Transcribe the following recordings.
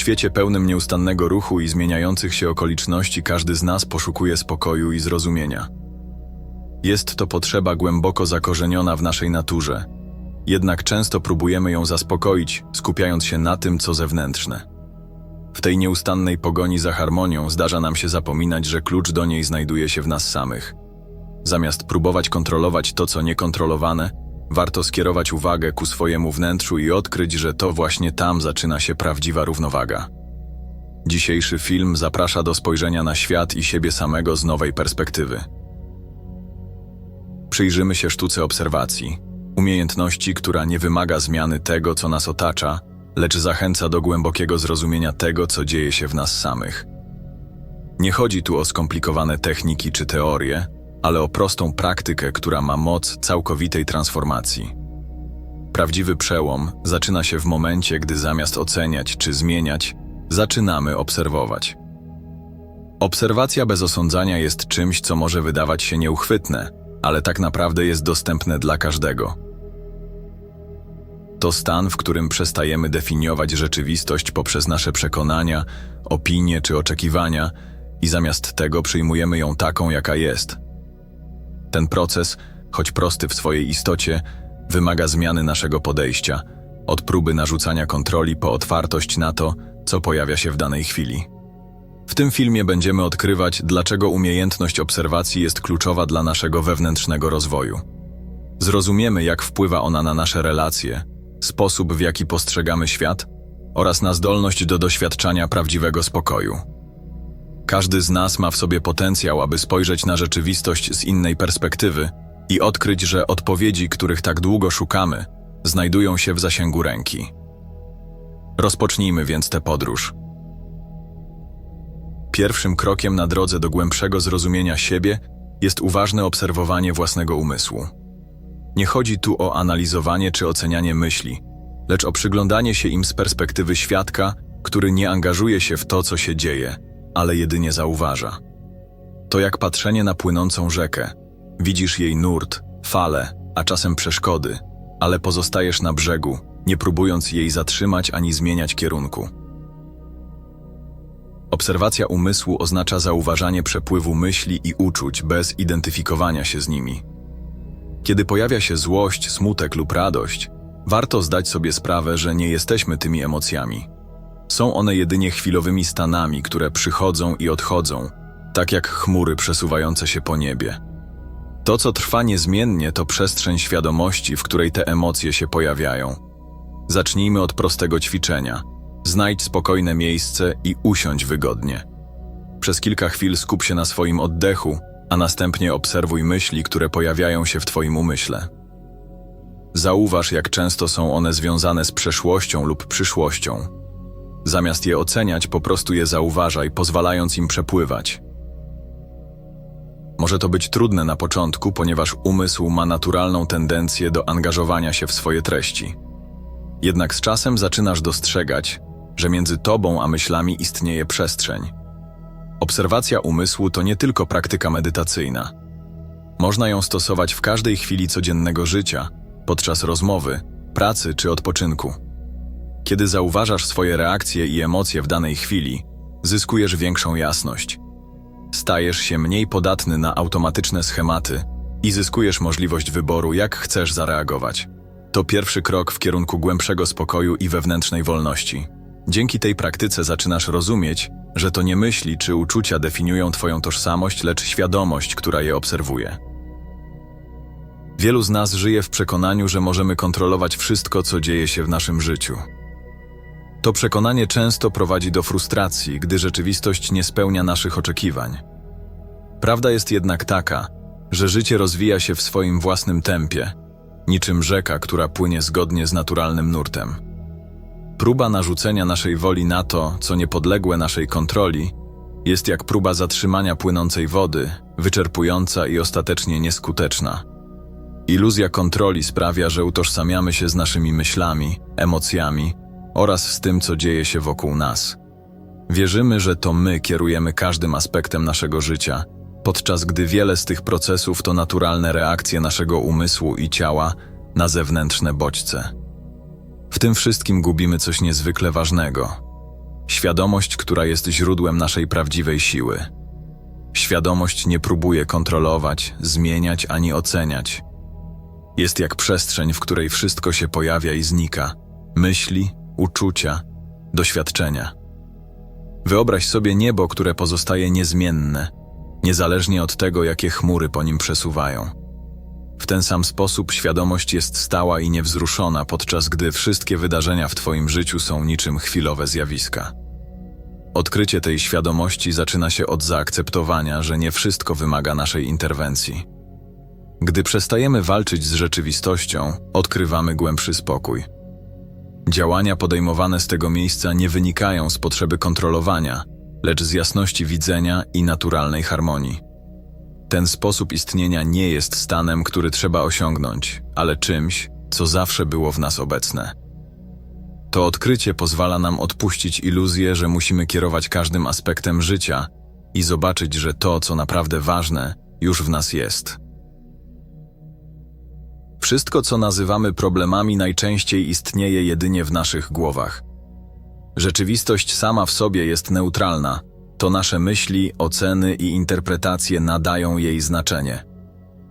świecie pełnym nieustannego ruchu i zmieniających się okoliczności każdy z nas poszukuje spokoju i zrozumienia. Jest to potrzeba głęboko zakorzeniona w naszej naturze, jednak często próbujemy ją zaspokoić, skupiając się na tym, co zewnętrzne. W tej nieustannej pogoni za harmonią zdarza nam się zapominać, że klucz do niej znajduje się w nas samych. Zamiast próbować kontrolować to, co niekontrolowane, warto skierować uwagę ku swojemu wnętrzu i odkryć, że to właśnie tam zaczyna się prawdziwa równowaga. Dzisiejszy film zaprasza do spojrzenia na świat i siebie samego z nowej perspektywy. Przyjrzymy się sztuce obserwacji, umiejętności, która nie wymaga zmiany tego, co nas otacza, lecz zachęca do głębokiego zrozumienia tego, co dzieje się w nas samych. Nie chodzi tu o skomplikowane techniki czy teorie, ale o prostą praktykę, która ma moc całkowitej transformacji. Prawdziwy przełom zaczyna się w momencie, gdy zamiast oceniać czy zmieniać, zaczynamy obserwować. Obserwacja bez osądzania jest czymś, co może wydawać się nieuchwytne, ale tak naprawdę jest dostępne dla każdego. To stan, w którym przestajemy definiować rzeczywistość poprzez nasze przekonania, opinie czy oczekiwania i zamiast tego przyjmujemy ją taką, jaka jest. Ten proces, choć prosty w swojej istocie, wymaga zmiany naszego podejścia, od próby narzucania kontroli po otwartość na to, co pojawia się w danej chwili. W tym filmie będziemy odkrywać, dlaczego umiejętność obserwacji jest kluczowa dla naszego wewnętrznego rozwoju. Zrozumiemy, jak wpływa ona na nasze relacje, sposób, w jaki postrzegamy świat oraz na zdolność do doświadczania prawdziwego spokoju. Każdy z nas ma w sobie potencjał, aby spojrzeć na rzeczywistość z innej perspektywy i odkryć, że odpowiedzi, których tak długo szukamy, znajdują się w zasięgu ręki. Rozpocznijmy więc tę podróż. Pierwszym krokiem na drodze do głębszego zrozumienia siebie jest uważne obserwowanie własnego umysłu. Nie chodzi tu o analizowanie czy ocenianie myśli, lecz o przyglądanie się im z perspektywy świadka, który nie angażuje się w to, co się dzieje, ale jedynie zauważa. To jak patrzenie na płynącą rzekę. Widzisz jej nurt, fale, a czasem przeszkody, ale pozostajesz na brzegu, nie próbując jej zatrzymać ani zmieniać kierunku. Obserwacja umysłu oznacza zauważanie przepływu myśli i uczuć bez identyfikowania się z nimi. Kiedy pojawia się złość, smutek lub radość, warto zdać sobie sprawę, że nie jesteśmy tymi emocjami. Są one jedynie chwilowymi stanami, które przychodzą i odchodzą, tak jak chmury przesuwające się po niebie. To, co trwa niezmiennie, to przestrzeń świadomości, w której te emocje się pojawiają. Zacznijmy od prostego ćwiczenia. Znajdź spokojne miejsce i usiądź wygodnie. Przez kilka chwil skup się na swoim oddechu, a następnie obserwuj myśli, które pojawiają się w Twoim umyśle. Zauważ, jak często są one związane z przeszłością lub przyszłością. Zamiast je oceniać, po prostu je zauważaj, pozwalając im przepływać. Może to być trudne na początku, ponieważ umysł ma naturalną tendencję do angażowania się w swoje treści. Jednak z czasem zaczynasz dostrzegać, że między tobą a myślami istnieje przestrzeń. Obserwacja umysłu to nie tylko praktyka medytacyjna. Można ją stosować w każdej chwili codziennego życia, podczas rozmowy, pracy czy odpoczynku. Kiedy zauważasz swoje reakcje i emocje w danej chwili, zyskujesz większą jasność. Stajesz się mniej podatny na automatyczne schematy i zyskujesz możliwość wyboru, jak chcesz zareagować. To pierwszy krok w kierunku głębszego spokoju i wewnętrznej wolności. Dzięki tej praktyce zaczynasz rozumieć, że to nie myśli czy uczucia definiują Twoją tożsamość, lecz świadomość, która je obserwuje. Wielu z nas żyje w przekonaniu, że możemy kontrolować wszystko, co dzieje się w naszym życiu. To przekonanie często prowadzi do frustracji, gdy rzeczywistość nie spełnia naszych oczekiwań. Prawda jest jednak taka, że życie rozwija się w swoim własnym tempie, niczym rzeka, która płynie zgodnie z naturalnym nurtem. Próba narzucenia naszej woli na to, co niepodległe naszej kontroli, jest jak próba zatrzymania płynącej wody, wyczerpująca i ostatecznie nieskuteczna. Iluzja kontroli sprawia, że utożsamiamy się z naszymi myślami, emocjami oraz z tym, co dzieje się wokół nas. Wierzymy, że to my kierujemy każdym aspektem naszego życia, podczas gdy wiele z tych procesów to naturalne reakcje naszego umysłu i ciała na zewnętrzne bodźce. W tym wszystkim gubimy coś niezwykle ważnego Świadomość, która jest źródłem naszej prawdziwej siły. Świadomość nie próbuje kontrolować, zmieniać ani oceniać. Jest jak przestrzeń, w której wszystko się pojawia i znika myśli, uczucia, doświadczenia. Wyobraź sobie niebo, które pozostaje niezmienne, niezależnie od tego, jakie chmury po nim przesuwają. W ten sam sposób świadomość jest stała i niewzruszona, podczas gdy wszystkie wydarzenia w Twoim życiu są niczym chwilowe zjawiska. Odkrycie tej świadomości zaczyna się od zaakceptowania, że nie wszystko wymaga naszej interwencji. Gdy przestajemy walczyć z rzeczywistością, odkrywamy głębszy spokój. Działania podejmowane z tego miejsca nie wynikają z potrzeby kontrolowania, lecz z jasności widzenia i naturalnej harmonii. Ten sposób istnienia nie jest stanem, który trzeba osiągnąć, ale czymś, co zawsze było w nas obecne. To odkrycie pozwala nam odpuścić iluzję, że musimy kierować każdym aspektem życia i zobaczyć, że to, co naprawdę ważne, już w nas jest. Wszystko, co nazywamy problemami, najczęściej istnieje jedynie w naszych głowach. Rzeczywistość sama w sobie jest neutralna, to nasze myśli, oceny i interpretacje nadają jej znaczenie.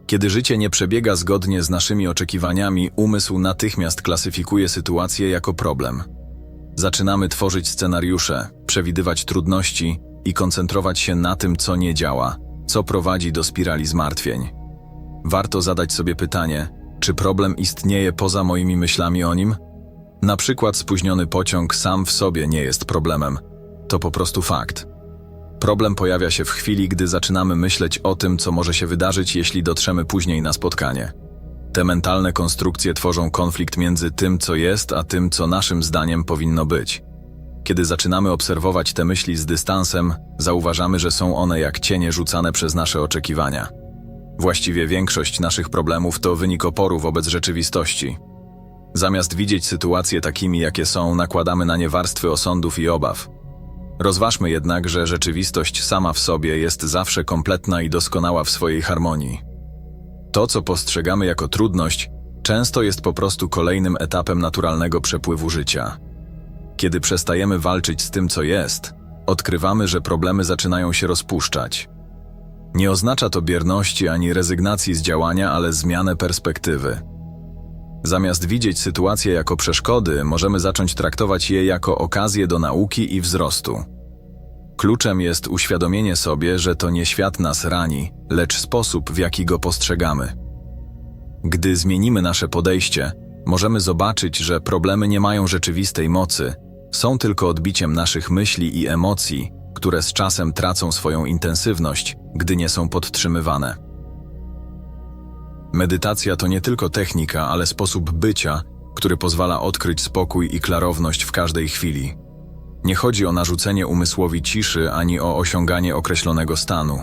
Kiedy życie nie przebiega zgodnie z naszymi oczekiwaniami, umysł natychmiast klasyfikuje sytuację jako problem. Zaczynamy tworzyć scenariusze, przewidywać trudności i koncentrować się na tym, co nie działa, co prowadzi do spirali zmartwień. Warto zadać sobie pytanie, czy problem istnieje poza moimi myślami o nim? Na przykład spóźniony pociąg sam w sobie nie jest problemem. To po prostu fakt. Problem pojawia się w chwili, gdy zaczynamy myśleć o tym, co może się wydarzyć, jeśli dotrzemy później na spotkanie. Te mentalne konstrukcje tworzą konflikt między tym, co jest, a tym, co naszym zdaniem powinno być. Kiedy zaczynamy obserwować te myśli z dystansem, zauważamy, że są one jak cienie rzucane przez nasze oczekiwania. Właściwie większość naszych problemów to wynik oporu wobec rzeczywistości. Zamiast widzieć sytuacje takimi, jakie są, nakładamy na nie warstwy osądów i obaw. Rozważmy jednak, że rzeczywistość sama w sobie jest zawsze kompletna i doskonała w swojej harmonii. To, co postrzegamy jako trudność, często jest po prostu kolejnym etapem naturalnego przepływu życia. Kiedy przestajemy walczyć z tym, co jest, odkrywamy, że problemy zaczynają się rozpuszczać. Nie oznacza to bierności ani rezygnacji z działania, ale zmianę perspektywy. Zamiast widzieć sytuacje jako przeszkody, możemy zacząć traktować je jako okazję do nauki i wzrostu. Kluczem jest uświadomienie sobie, że to nie świat nas rani, lecz sposób, w jaki go postrzegamy. Gdy zmienimy nasze podejście, możemy zobaczyć, że problemy nie mają rzeczywistej mocy, są tylko odbiciem naszych myśli i emocji, które z czasem tracą swoją intensywność, gdy nie są podtrzymywane. Medytacja to nie tylko technika, ale sposób bycia, który pozwala odkryć spokój i klarowność w każdej chwili. Nie chodzi o narzucenie umysłowi ciszy ani o osiąganie określonego stanu.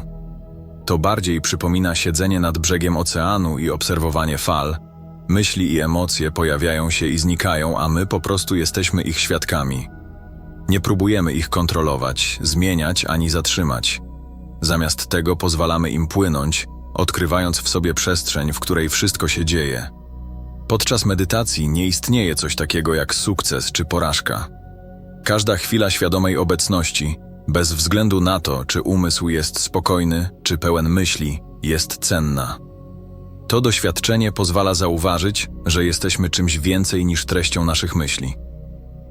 To bardziej przypomina siedzenie nad brzegiem oceanu i obserwowanie fal. Myśli i emocje pojawiają się i znikają, a my po prostu jesteśmy ich świadkami. Nie próbujemy ich kontrolować, zmieniać ani zatrzymać. Zamiast tego pozwalamy im płynąć, odkrywając w sobie przestrzeń, w której wszystko się dzieje. Podczas medytacji nie istnieje coś takiego jak sukces czy porażka. Każda chwila świadomej obecności, bez względu na to, czy umysł jest spokojny, czy pełen myśli, jest cenna. To doświadczenie pozwala zauważyć, że jesteśmy czymś więcej niż treścią naszych myśli.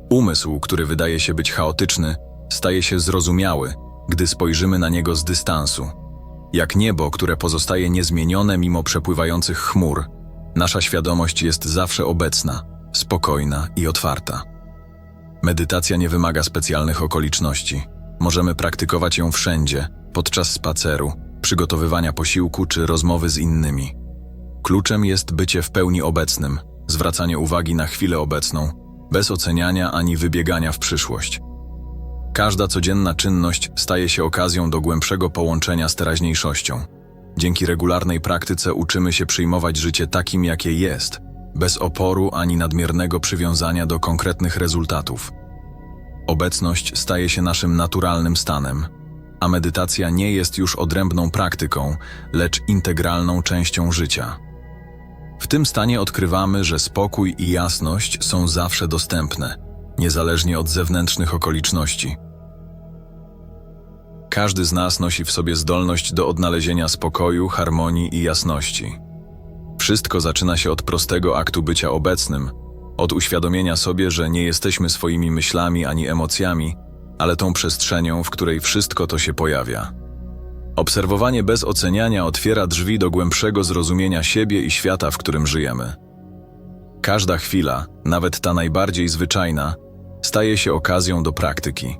Umysł, który wydaje się być chaotyczny, staje się zrozumiały, gdy spojrzymy na niego z dystansu. Jak niebo, które pozostaje niezmienione mimo przepływających chmur, nasza świadomość jest zawsze obecna, spokojna i otwarta. Medytacja nie wymaga specjalnych okoliczności. Możemy praktykować ją wszędzie, podczas spaceru, przygotowywania posiłku czy rozmowy z innymi. Kluczem jest bycie w pełni obecnym, zwracanie uwagi na chwilę obecną, bez oceniania ani wybiegania w przyszłość. Każda codzienna czynność staje się okazją do głębszego połączenia z teraźniejszością. Dzięki regularnej praktyce uczymy się przyjmować życie takim, jakie jest, bez oporu ani nadmiernego przywiązania do konkretnych rezultatów. Obecność staje się naszym naturalnym stanem, a medytacja nie jest już odrębną praktyką, lecz integralną częścią życia. W tym stanie odkrywamy, że spokój i jasność są zawsze dostępne, niezależnie od zewnętrznych okoliczności. Każdy z nas nosi w sobie zdolność do odnalezienia spokoju, harmonii i jasności. Wszystko zaczyna się od prostego aktu bycia obecnym, od uświadomienia sobie, że nie jesteśmy swoimi myślami ani emocjami, ale tą przestrzenią, w której wszystko to się pojawia. Obserwowanie bez oceniania otwiera drzwi do głębszego zrozumienia siebie i świata, w którym żyjemy. Każda chwila, nawet ta najbardziej zwyczajna, staje się okazją do praktyki.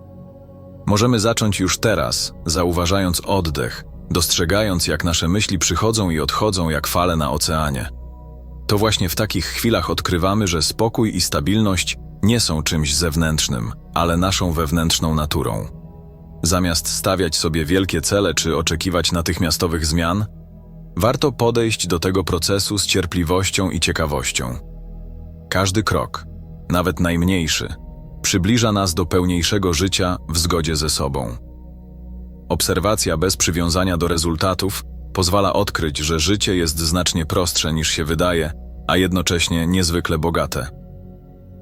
Możemy zacząć już teraz, zauważając oddech, dostrzegając, jak nasze myśli przychodzą i odchodzą jak fale na oceanie. To właśnie w takich chwilach odkrywamy, że spokój i stabilność nie są czymś zewnętrznym, ale naszą wewnętrzną naturą. Zamiast stawiać sobie wielkie cele czy oczekiwać natychmiastowych zmian, warto podejść do tego procesu z cierpliwością i ciekawością. Każdy krok, nawet najmniejszy, przybliża nas do pełniejszego życia w zgodzie ze sobą. Obserwacja bez przywiązania do rezultatów pozwala odkryć, że życie jest znacznie prostsze niż się wydaje, a jednocześnie niezwykle bogate.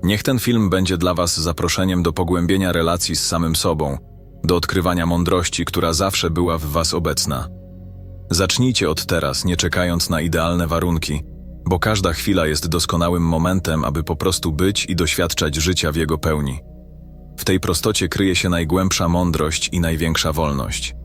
Niech ten film będzie dla Was zaproszeniem do pogłębienia relacji z samym sobą, do odkrywania mądrości, która zawsze była w Was obecna. Zacznijcie od teraz, nie czekając na idealne warunki, bo każda chwila jest doskonałym momentem, aby po prostu być i doświadczać życia w jego pełni. W tej prostocie kryje się najgłębsza mądrość i największa wolność.